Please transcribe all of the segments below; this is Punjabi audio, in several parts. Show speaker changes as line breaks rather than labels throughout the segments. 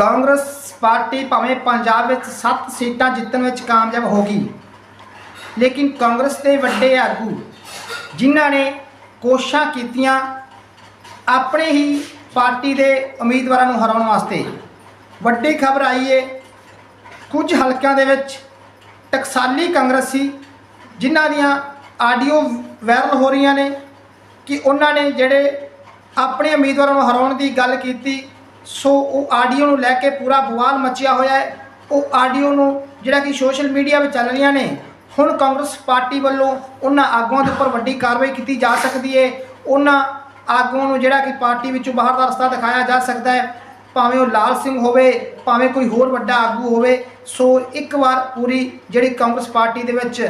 ਕਾਂਗਰਸ ਪਾਰਟੀ ਭਾਵੇਂ ਪੰਜਾਬ ਵਿੱਚ 7 ਸੀਟਾਂ ਜਿੱਤਣ ਵਿੱਚ ਕਾਮਯਾਬ ਹੋ ਗਈ, ਲੇਕਿਨ ਕਾਂਗਰਸ ਦੇ ਵੱਡੇ ਆਗੂ ਜਿਨ੍ਹਾਂ ਨੇ ਕੋਸ਼ਿਸ਼ਾਂ ਕੀਤੀਆਂ ਆਪਣੇ ਹੀ ਪਾਰਟੀ ਦੇ ਉਮੀਦਵਾਰਾਂ ਨੂੰ ਹਰਾਉਣ ਵਾਸਤੇ, ਵੱਡੀ ਖਬਰ ਆਈ ਏ, ਕੁਝ ਹਲਕਿਆਂ ਦੇ ਵਿੱਚ ਟਕਸਾਲੀ ਕਾਂਗਰਸੀ ਜਿਨ੍ਹਾਂ ਦੀਆਂ ਆਡੀਓ ਵਾਇਰਲ ਹੋ ਰਹੀਆਂ ਨੇ ਕਿ ਉਹਨਾਂ ਨੇ ਜਿਹੜੇ ਆਪਣੇ ਉਮੀਦਵਾਰਾਂ ਨੂੰ ਹਰਾਉਣ ਦੀ ਗੱਲ ਕੀਤੀ ਸੋ ਉਹ ਆਡੀਓ ਨੂੰ ਲੈ ਕੇ ਪੂਰਾ ਬਵਾਲ ਮਚਿਆ ਹੋਇਆ ਹੈ। ਉਹ ਆਡੀਓ ਨੂੰ ਜਿਹੜਾ ਕਿ ਸੋਸ਼ਲ ਮੀਡੀਆ ਵਿੱਚ ਚੱਲ ਰਹੀਆਂ ਨੇ, ਹੁਣ ਕਾਂਗਰਸ ਪਾਰਟੀ ਵੱਲੋਂ ਉਹਨਾਂ ਆਗੂਆਂ ਦੇ ਉੱਪਰ ਵੱਡੀ ਕਾਰਵਾਈ ਕੀਤੀ ਜਾ ਸਕਦੀ ਹੈ। ਉਹਨਾਂ ਆਗੂਆਂ ਨੂੰ ਜਿਹੜਾ ਕਿ ਪਾਰਟੀ ਵਿੱਚੋਂ ਬਾਹਰ ਦਾ ਰਸਤਾ ਦਿਖਾਇਆ ਜਾ ਸਕਦਾ ਹੈ। ਭਾਵੇਂ ਉਹ ਲਾਲ ਸਿੰਘ ਹੋਵੇ, ਭਾਵੇਂ ਕੋਈ ਹੋਰ ਵੱਡਾ ਆਗੂ ਹੋਵੇ। ਸੋ ਇੱਕ ਵਾਰ ਪੂਰੀ ਜਿਹੜੀ ਕਾਂਗਰਸ ਪਾਰਟੀ ਦੇ ਵਿੱਚ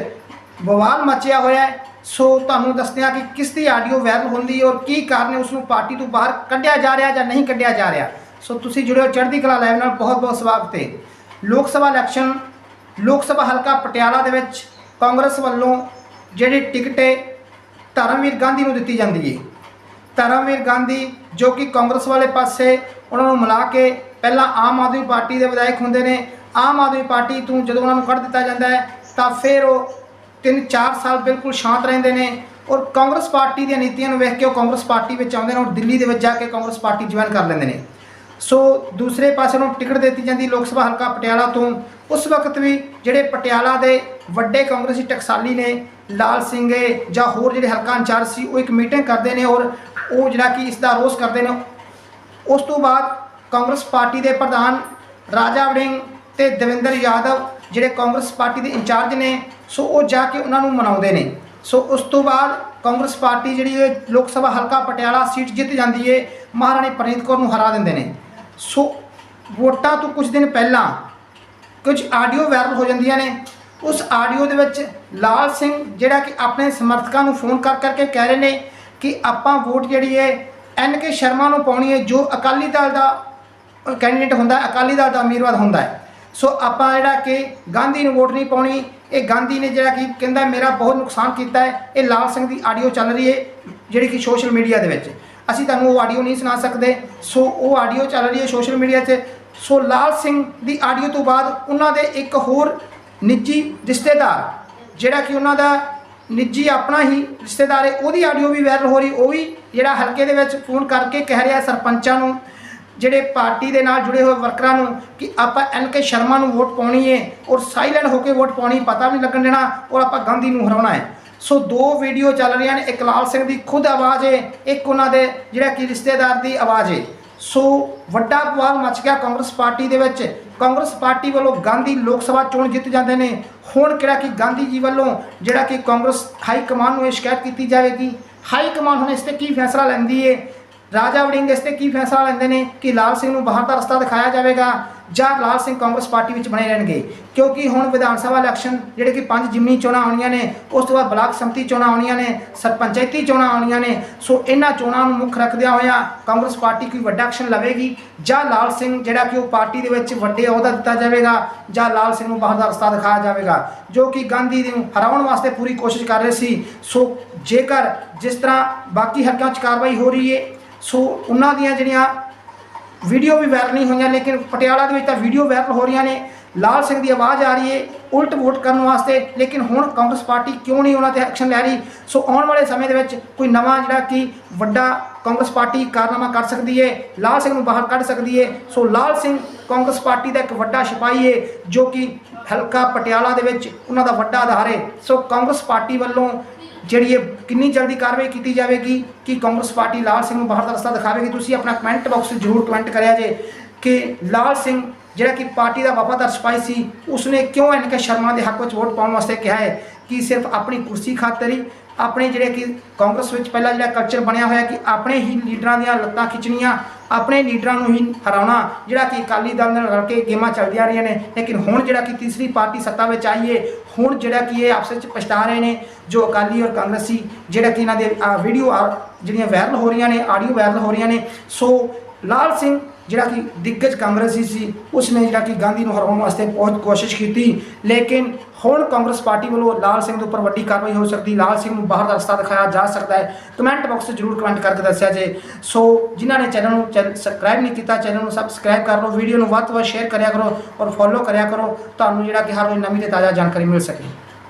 ਬਵਾਲ ਮਚਿਆ ਹੋਇਆ ਹੈ। ਸੋ ਤੁਹਾਨੂੰ ਦੱਸਦੇ ਹਾਂ ਕਿ ਕਿਸ ਦੀ ਆਡੀਓ ਵਾਇਰਲ ਹੁੰਦੀ ਹੈ ਔਰ ਕੀ ਕਾਰਨ ਹੈ, ਉਸ ਨੂੰ ਪਾਰਟੀ ਤੋਂ ਬਾਹਰ ਕੱਢਿਆ ਜਾ ਰਿਹਾ ਜਾਂ ਨਹੀਂ ਕੱਢਿਆ ਜਾ ਰਿਹਾ। ਸੋ ਤੁਸੀਂ ਜੁੜਿਓ ਚੜ੍ਹਦੀ ਕਲਾ ਲਾਈਵ ਨਾਲ ਬਹੁਤ ਬਹੁਤ ਸਵਾਗਤ ਹੈ। ਲੋਕ ਸਭਾ ਇਲੈਕਸ਼ਨ, ਲੋਕ ਸਭਾ ਹਲਕਾ ਪਟਿਆਲਾ ਦੇ ਵਿੱਚ ਕਾਂਗਰਸ ਵੱਲੋਂ ਜਿਹੜੀ ਟਿਕਟ ਹੈ, ਧਰਮਵੀਰ ਗਾਂਧੀ ਨੂੰ ਦਿੱਤੀ ਜਾਂਦੀ ਹੈ। ਧਰਮਵੀਰ ਗਾਂਧੀ ਜੋ ਕਿ ਕਾਂਗਰਸ ਵਾਲੇ ਪਾਸੇ ਉਹਨਾਂ ਨੂੰ ਮਿਲਾ ਕੇ ਪਹਿਲਾਂ ਆਮ ਆਦਮੀ ਪਾਰਟੀ ਦੇ ਵਿਧਾਇਕ ਹੁੰਦੇ ਨੇ। ਆਮ ਆਦਮੀ ਪਾਰਟੀ ਤੋਂ ਜਦੋਂ ਉਹਨਾਂ ਨੂੰ ਕੱਢ ਦਿੱਤਾ ਜਾਂਦਾ ਹੈ, ਤਾਂ ਫਿਰ ਉਹ 3-4 ਸਾਲ ਬਿਲਕੁਲ ਸ਼ਾਂਤ ਰਹਿੰਦੇ ਨੇ ਔਰ ਕਾਂਗਰਸ ਪਾਰਟੀ ਦੀਆਂ ਨੀਤੀਆਂ ਨੂੰ ਵੇਖ ਕੇ ਉਹ ਕਾਂਗਰਸ ਪਾਰਟੀ ਵਿੱਚ ਆਉਂਦੇ ਨੇ ਔਰ ਦਿੱਲੀ ਦੇ ਵਿੱਚ ਜਾ ਕੇ ਕਾਂਗਰਸ ਪਾਰਟੀ ਜੁਆਇਨ ਕਰ ਲੈਂਦੇ ਨੇ। ਸੋ ਦੂਸਰੇ ਪਾਸੇ ਨੂੰ ਟਿਕਟ ਦਿੱਤੀ ਜਾਂਦੀ ਲੋਕ ਸਭਾ ਹਲਕਾ ਪਟਿਆਲਾ ਤੋਂ, ਉਸ ਵਕਤ ਵੀ ਜਿਹੜੇ ਪਟਿਆਲਾ ਦੇ ਵੱਡੇ ਕਾਂਗਰਸੀ ਟਕਸਾਲੀ ਨੇ, ਲਾਲ ਸਿੰਘ ਜਾਂ ਹੋਰ ਜਿਹੜੇ ਹਲਕਾ ਇੰਚਾਰਜ ਸੀ, ਉਹ ਇੱਕ ਮੀਟਿੰਗ ਕਰਦੇ ਨੇ ਔਰ ਉਹ ਜਿਹੜਾ ਕਿ ਇਸ ਦਾ ਰੋਸ ਕਰਦੇ ਨੇ। ਉਸ ਤੋਂ ਬਾਅਦ ਕਾਂਗਰਸ ਪਾਰਟੀ ਦੇ ਪ੍ਰਧਾਨ ਰਾਜਾ ਵੜਿੰਗ ਤੇ ਦਵਿੰਦਰ ਯਾਦਵ ਜਿਹੜੇ ਕਾਂਗਰਸ ਪਾਰਟੀ ਦੇ ਇੰਚਾਰਜ ਨੇ, ਸੋ ਉਹ ਜਾ ਕੇ ਉਹਨਾਂ ਨੂੰ ਮਨਾਉਂਦੇ ਨੇ। ਸੋ ਉਸ ਤੋਂ ਬਾਅਦ ਕਾਂਗਰਸ ਪਾਰਟੀ ਜਿਹੜੀ ਹੈ ਲੋਕ ਸਭਾ ਹਲਕਾ ਪਟਿਆਲਾ ਸੀਟ ਜਿੱਤ ਜਾਂਦੀ ਹੈ ਮਹਾਰਾਣੀ ਪ੍ਰਨੀਤ ਕੌਰ ਨੂੰ ਹਰਾ ਦਿੰਦੇ ਨੇ। ਸੋ ਵੋਟਾਂ ਤੋਂ ਕੁਝ ਦਿਨ ਪਹਿਲਾਂ ਕੁਝ ਆਡੀਓ ਵਾਇਰਲ ਹੋ ਜਾਂਦੀਆਂ ਨੇ। ਉਸ ਆਡੀਓ ਦੇ ਵਿੱਚ ਲਾਲ ਸਿੰਘ ਜਿਹੜਾ ਕਿ ਆਪਣੇ ਸਮਰਥਕਾਂ ਨੂੰ ਫੋਨ ਕਰ ਕਰਕੇ ਕਹਿ ਰਹੇ ਨੇ ਕਿ ਆਪਾਂ ਵੋਟ ਜਿਹੜੀ ਹੈ ਐਨ ਕੇ ਸ਼ਰਮਾ ਨੂੰ ਪਾਉਣੀ ਹੈ ਜੋ ਅਕਾਲੀ ਦਲ ਦਾ ਕੈਂਡੀਡੇਟ ਹੁੰਦਾ, ਅਕਾਲੀ ਦਲ ਦਾ ਉਮੀਦਵਾਰ ਹੁੰਦਾ ਹੈ ਸੋ ਆਪਾਂ ਜਿਹੜਾ ਕਿ ਗਾਂਧੀ ਨੂੰ ਵੋਟ ਨਹੀਂ ਪਾਉਣੀ, ਇਹ ਗਾਂਧੀ ਨੇ ਜਿਹੜਾ ਕਿ ਕਹਿੰਦਾ ਮੇਰਾ ਬਹੁਤ ਨੁਕਸਾਨ ਕੀਤਾ ਹੈ, ਇਹ ਲਾਲ ਸਿੰਘ ਦੀ ਆਡੀਓ ਚੱਲ ਰਹੀ ਹੈ, ਜਿਹੜੀ ਕਿ ਸੋਸ਼ਲ ਮੀਡੀਆ ਦੇ ਵਿੱਚ। ਅਸੀਂ ਤੁਹਾਨੂੰ ਉਹ ਆਡੀਓ ਨਹੀਂ ਸੁਣਾ ਸਕਦੇ। ਸੋ ਉਹ ਆਡੀਓ ਚੱਲ ਰਹੀ ਹੈ ਸੋਸ਼ਲ ਮੀਡੀਆ 'ਤੇ ਸੋ ਲਾਲ ਸਿੰਘ ਦੀ ਆਡੀਓ ਤੋਂ ਬਾਅਦ ਉਹਨਾਂ ਦੇ ਇੱਕ ਹੋਰ ਨਿੱਜੀ ਰਿਸ਼ਤੇਦਾਰ, ਜਿਹੜਾ ਕਿ ਉਹਨਾਂ ਦਾ ਨਿੱਜੀ ਆਪਣਾ ਹੀ ਰਿਸ਼ਤੇਦਾਰ ਹੈ, ਉਹਦੀ ਆਡੀਓ ਵੀ ਵਾਇਰਲ ਹੋ ਰਹੀ, ਉਹ ਵੀ ਜਿਹੜਾ ਹਲਕੇ ਦੇ ਵਿੱਚ ਫੋਨ ਕਰਕੇ ਕਹਿ ਰਿਹਾ ਸਰਪੰਚਾਂ ਨੂੰ। ਜਿਹੜੇ ਪਾਰਟੀ ਦੇ ਨਾਲ ਜੁੜੇ ਹੋਏ ਵਰਕਰਾਂ ਨੂੰ ਕਿ ਆਪਾਂ ਐਨ ਕੇ ਸ਼ਰਮਾ ਨੂੰ ਵੋਟ ਪਾਉਣੀ ਹੈ ਔਰ ਸਾਇਲੈਂਟ ਹੋ ਕੇ ਵੋਟ ਪਾਉਣੀ, ਪਤਾ ਵੀ ਨਹੀਂ ਲੱਗਣ ਦੇਣਾ ਔਰ ਆਪਾਂ ਗਾਂਧੀ ਨੂੰ ਹਰਾਉਣਾ ਹੈ ਸੋ ਦੋ ਵੀਡੀਓ ਚੱਲ ਰਹੀਆਂ ਨੇ, ਇੱਕ ਲਾਲ ਸਿੰਘ ਦੀ ਖੁਦ ਆਵਾਜ਼ ਹੈ ਇੱਕ ਉਹਨਾਂ ਦੇ ਜਿਹੜਾ ਕਿ ਰਿਸ਼ਤੇਦਾਰ ਦੀ ਆਵਾਜ਼ ਹੈ ਸੋ ਵੱਡਾ ਬਵਾਲ ਮਚ ਗਿਆ ਕਾਂਗਰਸ ਪਾਰਟੀ ਦੇ ਵਿੱਚ। ਕਾਂਗਰਸ ਪਾਰਟੀ ਵੱਲੋਂ ਗਾਂਧੀ ਲੋਕ ਸਭਾ ਚੋਣ ਜਿੱਤ ਜਾਂਦੇ ਨੇ। ਹੁਣ ਕਿਹੜਾ ਕਿ ਗਾਂਧੀ ਜੀ ਵੱਲੋਂ ਜਿਹੜਾ ਕਿ ਕਾਂਗਰਸ ਹਾਈ ਕਮਾਨ ਨੂੰ ਇਹ ਸ਼ਿਕਾਇਤ ਕੀਤੀ ਜਾਵੇਗੀ। ਹਾਈ ਕਮਾਨ ਹੁਣ ਇਸ ਤੇ ਕੀ ਫੈਸਲਾ ਲੈਂਦੀ ਹੈ ਰਾਜਾ ਵੜਿੰਗ ਇਸ ਤੇ ਕੀ ਫੈਸਲਾ ਲੈਂਦੇ ਨੇ ਕਿ ਲਾਲ ਸਿੰਘ ਨੂੰ ਬਾਹਰ ਦਾ ਰਸਤਾ ਦਿਖਾਇਆ ਜਾਵੇਗਾ ਜਾਂ ਲਾਲ ਸਿੰਘ ਕਾਂਗਰਸ ਪਾਰਟੀ ਵਿੱਚ ਬਣੇ ਰਹਿਣਗੇ? ਕਿਉਂਕਿ ਹੁਣ ਵਿਧਾਨ ਸਭਾ ਇਲੈਕਸ਼ਨ ਜਿਹੜੇ ਕਿ ਪੰਜ ਜਿਮਨੀ ਚੋਣਾਂ ਆਉਣੀਆਂ ਨੇ, ਉਸ ਤੋਂ ਬਾਅਦ ਬਲਾਕ ਸੰਮਤੀ ਚੋਣਾਂ ਆਉਣੀਆਂ ਨੇ, ਸਰਪੰਚਾਇਤੀ ਚੋਣਾਂ ਆਉਣੀਆਂ ਨੇ, ਸੋ ਇਹਨਾਂ ਚੋਣਾਂ ਨੂੰ ਮੁੱਖ ਰੱਖਦਿਆਂ ਹੋਇਆ ਕਾਂਗਰਸ ਪਾਰਟੀ ਕੋਈ ਵੱਡਾ ਐਕਸ਼ਨ ਲਵੇਗੀ ਜਾਂ ਲਾਲ ਸਿੰਘ ਜਿਹੜਾ ਕਿ ਉਹ ਪਾਰਟੀ ਦੇ ਵਿੱਚ ਵੱਡੇ ਅਹੁਦਾ ਦਿੱਤਾ ਜਾਵੇਗਾ ਜਾਂ ਲਾਲ ਸਿੰਘ ਨੂੰ ਬਾਹਰ ਦਾ ਰਸਤਾ ਦਿਖਾਇਆ ਜਾਵੇਗਾ? ਜੋ ਕਿ ਗਾਂਧੀ ਨੂੰ ਹਰਾਉਣ ਵਾਸਤੇ ਪੂਰੀ ਕੋਸ਼ਿਸ਼ ਕਰ ਰਹੇ ਸੀ, ਸੋ ਜੇਕਰ ਜਿਸ ਤਰ੍ਹਾਂ ਬਾਕੀ ਹਲਕਿਆਂ 'ਚ ਕਾਰਵਾਈ ਹੋ ਰਹੀ ਹੈ ਸੋ ਉਹਨਾਂ ਦੀਆਂ ਜਿਹੜੀਆਂ ਵੀਡੀਓ ਵੀ ਵਾਇਰਲ ਨਹੀਂ ਹੋਈਆਂ, ਲੇਕਿਨ ਪਟਿਆਲਾ ਦੇ ਵਿੱਚ ਤਾਂ ਵੀਡੀਓ ਵਾਇਰਲ ਹੋ ਰਹੀਆਂ ਨੇ। ਲਾਲ ਸਿੰਘ ਦੀ ਆਵਾਜ਼ ਆ ਰਹੀ ਹੈ ਉਲਟ ਵੋਟ ਕਰਨ ਵਾਸਤੇ, ਲੇਕਿਨ ਹੁਣ ਕਾਂਗਰਸ ਪਾਰਟੀ ਕਿਉਂ ਨਹੀਂ ਉਹਨਾਂ ਤੇ ਐਕਸ਼ਨ ਲੈ ਰਹੀ? ਸੋ ਆਉਣ ਵਾਲੇ ਸਮੇਂ ਦੇ ਵਿੱਚ ਕੋਈ ਨਵਾਂ ਜਿਹੜਾ ਕਿ ਵੱਡਾ ਕਾਂਗਰਸ ਪਾਰਟੀ ਕਾਰਨਾਮਾ ਕਰ ਸਕਦੀ ਹੈ ਲਾਲ ਸਿੰਘ ਨੂੰ ਬਾਹਰ ਕੱਢ ਸਕਦੀ ਹੈ ਸੋ ਲਾਲ ਸਿੰਘ ਕਾਂਗਰਸ ਪਾਰਟੀ ਦਾ ਇੱਕ ਵੱਡਾ ਸਿਪਾਹੀ ਹੈ ਜੋ ਕਿ ਹਲਕਾ ਪਟਿਆਲਾ ਦੇ ਵਿੱਚ ਉਹਨਾਂ ਦਾ ਵੱਡਾ ਆਧਾਰ ਏ। ਸੋ ਕਾਂਗਰਸ ਪਾਰਟੀ ਵੱਲੋਂ ਜਿਹੜੀ ਇਹ ਕਿੰਨੀ ਜਲਦੀ ਕਾਰਵਾਈ ਕੀਤੀ ਜਾਵੇਗੀ ਕਿ ਕਾਂਗਰਸ ਪਾਰਟੀ ਲਾਲ ਸਿੰਘ ਨੂੰ ਬਾਹਰ ਦਾ ਰਸਤਾ ਦਿਖਾਵੇਗੀ? ਤੁਸੀਂ ਆਪਣਾ ਕਮੈਂਟ ਬਾਕਸ ਵਿੱਚ ਜ਼ਰੂਰ ਕਮੈਂਟ ਕਰਿਆ ਜੇ ਕਿ ਲਾਲ ਸਿੰਘ ਜਿਹੜਾ ਕਿ ਪਾਰਟੀ ਦਾ ਵਫਾਦਾਰ ਸਿਪਾਹੀ ਸੀ, ਉਸਨੇ ਕਿਉਂ ਐਨਕੇ ਸ਼ਰਮਾ ਦੇ ਹੱਕ ਵਿੱਚ ਵੋਟ ਪਾਉਣ ਵਾਸਤੇ ਕਿਹਾ ਹੈ ਕਿ ਸਿਰਫ ਆਪਣੀ ਕੁਰਸੀ ਖਾਤਰ ਹੀ ਆਪਣੇ ਜਿਹੜੇ ਕਿ ਕਾਂਗਰਸ ਵਿੱਚ ਪਹਿਲਾਂ ਜਿਹੜਾ ਕਲਚਰ ਬਣਿਆ ਹੋਇਆ ਕਿ ਆਪਣੇ ਹੀ ਲੀਡਰਾਂ ਦੀਆਂ ਲੱਤਾਂ ਖਿੱਚਣੀਆਂ ਆਪਣੇ ਲੀਡਰਾਂ ਨੂੰ ਹੀ ਹਰਾਉਣਾ, ਜਿਹੜਾ ਕਿ ਅਕਾਲੀ ਦਲ ਨਾਲ ਰਲ ਕੇ ਗੇਮਾਂ ਚੱਲਦੀਆਂ ਰਹੀਆਂ ਨੇ, ਲੇਕਿਨ ਹੁਣ ਜਿਹੜਾ ਕਿ ਤੀਸਰੀ ਪਾਰਟੀ ਸੱਤਾ ਵਿੱਚ ਆਈ ਹੈ ਹੁਣ ਜਿਹੜਾ ਕਿ ਇਹ ਆਪਸ ਵਿੱਚ ਪਛਤਾ ਰਹੇ ਨੇ, ਜੋ ਅਕਾਲੀ ਔਰ ਕਾਂਗਰਸੀ ਜਿਹੜਾ ਕਿ ਇਹਨਾਂ ਦੇ ਵੀਡੀਓ ਜਿਹੜੀਆਂ ਵਾਇਰਲ ਹੋ ਰਹੀਆਂ ਨੇ ਆਡੀਓ ਵਾਇਰਲ ਹੋ ਰਹੀਆਂ ਨੇ, ਸੋ ਲਾਲ ਸਿੰਘ ਜਿਹੜਾ ਕਿ ਦਿੱਗਜ ਕਾਂਗਰਸੀ ਸੀ ਉਸ ਨੇ ਜਿਹੜਾ ਕਿ ਗਾਂਧੀ ਨੂੰ ਹਰਾਉਣ ਵਾਸਤੇ ਬਹੁਤ ਕੋਸ਼ਿਸ਼ ਕੀਤੀ। ਲੇਕਿਨ ਹੁਣ ਕਾਂਗਰਸ ਪਾਰਟੀ ਵੱਲੋਂ ਲਾਲ ਸਿੰਘ ਦੇ ਉੱਪਰ ਵੱਡੀ ਕਾਰਵਾਈ ਹੋ ਸਕਦੀ, ਲਾਲ ਸਿੰਘ ਨੂੰ ਬਾਹਰ ਦਾ ਰਸਤਾ ਦਿਖਾਇਆ ਜਾ ਸਕਦਾ ਹੈ। ਕਮੈਂਟ ਬਾਕਸ 'ਚ ਜਰੂਰ ਕਮੈਂਟ ਕਰਕੇ ਦੱਸਿਆ ਜੇ। ਸੋ ਜਿਨ੍ਹਾਂ ਨੇ ਚੈਨਲ ਨੂੰ ਸਬਸਕ੍ਰਾਈਬ ਨਹੀਂ ਕੀਤਾ, ਚੈਨਲ ਨੂੰ ਸਬਸਕ੍ਰਾਈਬ ਕਰ ਲਓ। ਵੀਡੀਓ ਨੂੰ ਵੱਧ ਤੋਂ ਵੱਧ ਸ਼ੇਅਰ ਕਰਿਆ ਕਰੋ ਔਰ ਫੋਲੋ ਕਰਿਆ ਕਰੋ। ਤੁਹਾਨੂੰ ਜਿਹੜਾ ਕਿ ਹਰ ਰੋਜ਼ ਨਵੀਂ ਤੇ ਤਾਜ਼ਾ ਜਾਣਕਾਰੀ ਮਿਲ ਸਕੇ।